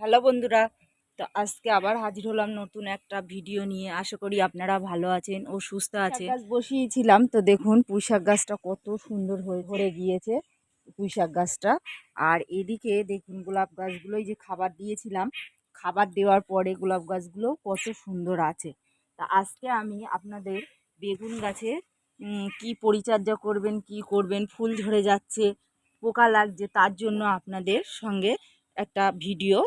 Hello বন্ধুরা তো আজকে আবার হাজির হলাম নতুন একটা ভিডিও নিয়ে। আশা করি আপনারা ভালো আছেন ও সুস্থ আছেন। গাছ বসিয়েছিলাম তো দেখুন পুঁইশাক গাছটা কত সুন্দর হয়ে ভরে গিয়েছে পুঁইশাক গাছটা। আর এদিকে দেখুন গোলাপ গাছগুলোই যে খাবার দিয়েছিলাম খাবার দেওয়ার পরে গোলাপ গাছগুলো কত সুন্দর আছে। তা আজকে আমি আপনাদের বেগুন গাছে কি পরিচর্যা করবেন কি করবেন ফুল ঝরে যাচ্ছে পোকা লাগছে তার জন্য আপনাদের সঙ্গে একটা ভিডিও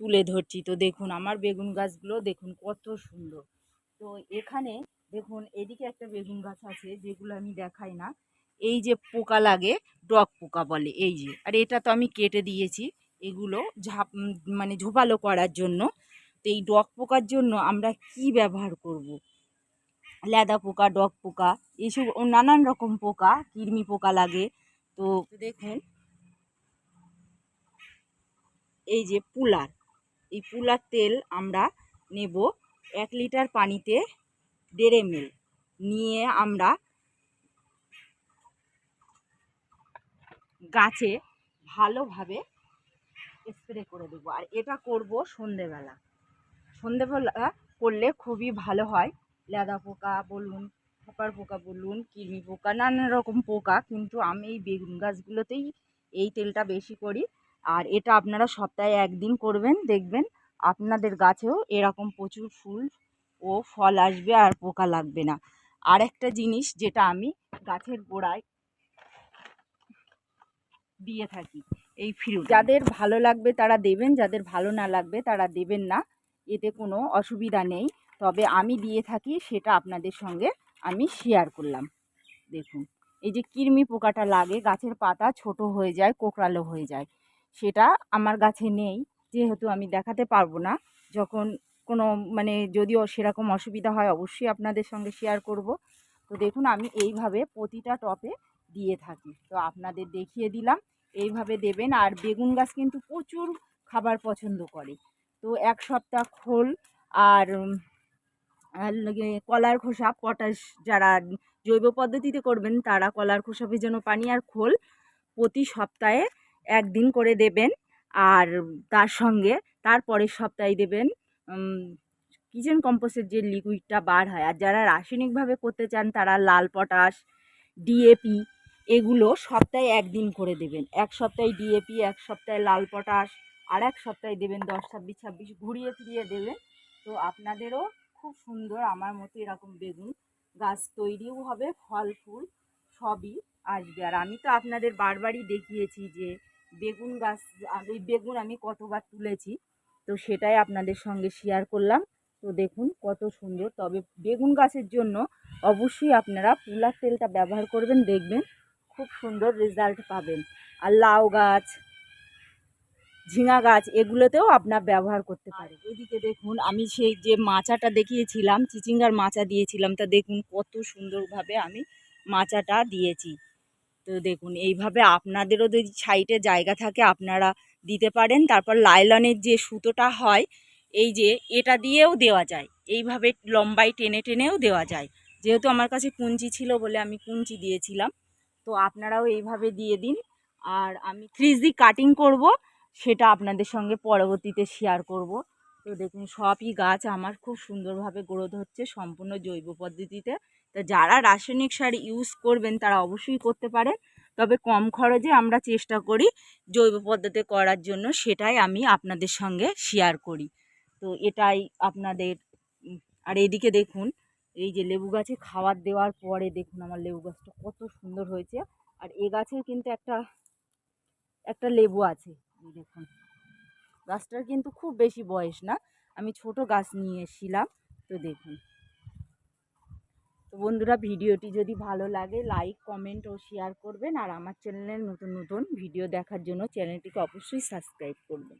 তুলে ধরছি। তো দেখুন, আমার বেগুন গাছগুলো দেখুন কত সুন্দর। তো এখানে দেখুন, এদিকে একটা বেগুন গাছ আছে, যেগুলো আমি দেখাই না। এই যে পোকা লাগে, ডগ পোকা বলে, এই যে। আর এটা তো আমি কেটে দিয়েছি, এগুলো ঝাপ মানে ঝোপালো করার জন্য। তো এই ডগ পোকার জন্য আমরা কি ব্যবহার করব। লেদা পোকা, ডগ পোকা এইসব নানান রকম পোকা, কৃমি পোকা লাগে। তো দেখুন এই যে পুলার, এই পুলার তেল আমরা নেব এক লিটার পানিতে দেড় এমএল নিয়ে আমরা গাছে ভালোভাবে স্প্রে করে দেবো। আর এটা করব সন্ধেবেলা। সন্ধেবেলা করলে খুবই ভালো হয়। লেদা পোকা বলুন ফাঁপার পোকা বলুন, কৃমি পোকা নানা রকম পোকা। কিন্তু আমি এই বেগুন গাছগুলোতেই এই তেলটা বেশি করি। আর এটা আপনারা সপ্তাহে একদিন করবেন, দেখবেন আপনাদের গাছেও এরকম প্রচুর ফুল ও ফল আসবে আর পোকা লাগবে না। আর একটা জিনিস যেটা আমি গাছের গোড়ায় দিয়ে থাকি, এই ফ্রুট যাদের ভালো লাগবে তারা দেবেন, যাদের ভালো না লাগবে তারা দেবেন না, এতে কোনো অসুবিধা নেই। তবে আমি দিয়ে থাকি, সেটা আপনাদের সঙ্গে আমি শেয়ার করলাম। দেখুন, এই যে কৃমি পোকাটা লাগে, গাছের পাতা ছোট হয়ে যায়, কোকড়ালো হয়ে যায়। সেটা আমার গাছে নেই। যেহেতু আমি দেখাতে পারব না। যখন কোনো মানে যদিও সেরকম অসুবিধা হয় অবশ্যই আপনাদের সঙ্গে শেয়ার করব। তো দেখুন, আমি এইভাবে প্রতিটা টপে দিয়ে থাকি। তো আপনাদের দেখিয়ে দিলাম, এইভাবে দেবেন। আর বেগুন গাছ কিন্তু প্রচুর খাবার পছন্দ করে। তো এক সপ্তাহ খোল আর কলার খোসা পটাশ যারা জৈব পদ্ধতিতে করবেন, তারা কলার খোসা ভেজানো পানি আর খোল প্রতি সপ্তাহে একদিন করে দেবেন আর তার সঙ্গে তার পরের সপ্তাহে দেবেন কিচেন কম্পোস্টের যে লিকুইডটা বার হয় আর যারা রাসায়নিকভাবে করতে চান তারা লাল পটাশ ডিএপি এগুলো সপ্তাহে একদিন করে দেবেন। এক সপ্তাহে ডিএপি এক সপ্তাহে লাল পটাশ আর এক সপ্তাহে দেবেন দশ, ছাব্বিশ ছাব্বিশ ঘুরিয়ে ফিরিয়ে দেবেন। তো আপনাদেরও খুব সুন্দর আমার মতো এরকম বেগুন গাছ তৈরিও হবে, ফল, ফুল সবই আসবে। আর আমি তো আপনাদের বারবারই দেখিয়েছি যে বেগুন গাছ আমি বেগুন আমি কতবার তুলেছি তো সেটাই আপনাদের সঙ্গে শেয়ার করলাম। তো দেখুন কত সুন্দর। তবে বেগুন গাছের জন্য অবশ্যই আপনারা পুলার তেলটা ব্যবহার করবেন দেখবেন খুব সুন্দর রেজাল্ট পাবেন। আর লাউ গাছ ঝিঙা গাছ এগুলোতেও আপনার ব্যবহার করতে পারে এদিকে দেখুন আমি সেই যে মাচাটা দেখিয়েছিলাম চিচিঙ্গার মাচা দিয়েছিলাম তা দেখুন কত সুন্দরভাবে আমি মাচাটা দিয়েছি। তো দেখুন, এইভাবে আপনাদেরও যদি সাইডে জায়গা থাকে, আপনারা দিতে পারেন। তারপর লাইলনের যে সুতোটা হয়, এই যে এটা দিয়েও দেওয়া যায়। এইভাবে লম্বাই টেনে টেনেও দেওয়া যায়। যেহেতু আমার কাছে কুঞ্চি ছিল বলে আমি কুঞ্চি দিয়েছিলাম, তো আপনারাও এইভাবে দিয়ে দিন। আর আমি থ্রিজি কাটিং করব, সেটা আপনাদের সঙ্গে পরবর্তীতে শেয়ার করব। তো দেখুন, সবই গাছ আমার খুব সুন্দরভাবে গ্রোথ হচ্ছে সম্পূর্ণ জৈব পদ্ধতিতে। যারা রাসায়নিক সার ইউজ করবেন তারা অবশ্যই করতে পারেন। তবে কম খরচে আমরা চেষ্টা করি জৈব পদ্ধতি করার জন্য, সেটাই আমি আপনাদের সঙ্গে শেয়ার করি। তো এটাই আপনাদের, আর এদিকে দেখুন, এই যে লেবু গাছে খাবার দেওয়ার পরে দেখুন আমার লেবু গাছটা কত সুন্দর হয়েছে। আর এ গাছেও কিন্তু একটা একটা লেবু আছে দেখুন। গাছটার কিন্তু খুব বেশি বয়স না, আমি ছোট গাছ নিয়ে এসেছিলাম, তো দেখুন। তো বন্ধুরা ভিডিওটি যদি ভালো লাগে লাইক কমেন্ট ও শেয়ার করবেন। আর আমার চ্যানেলের নতুন নতুন ভিডিও দেখার জন্য চ্যানেলটিকে অবশ্যই সাবস্ক্রাইব করবেন।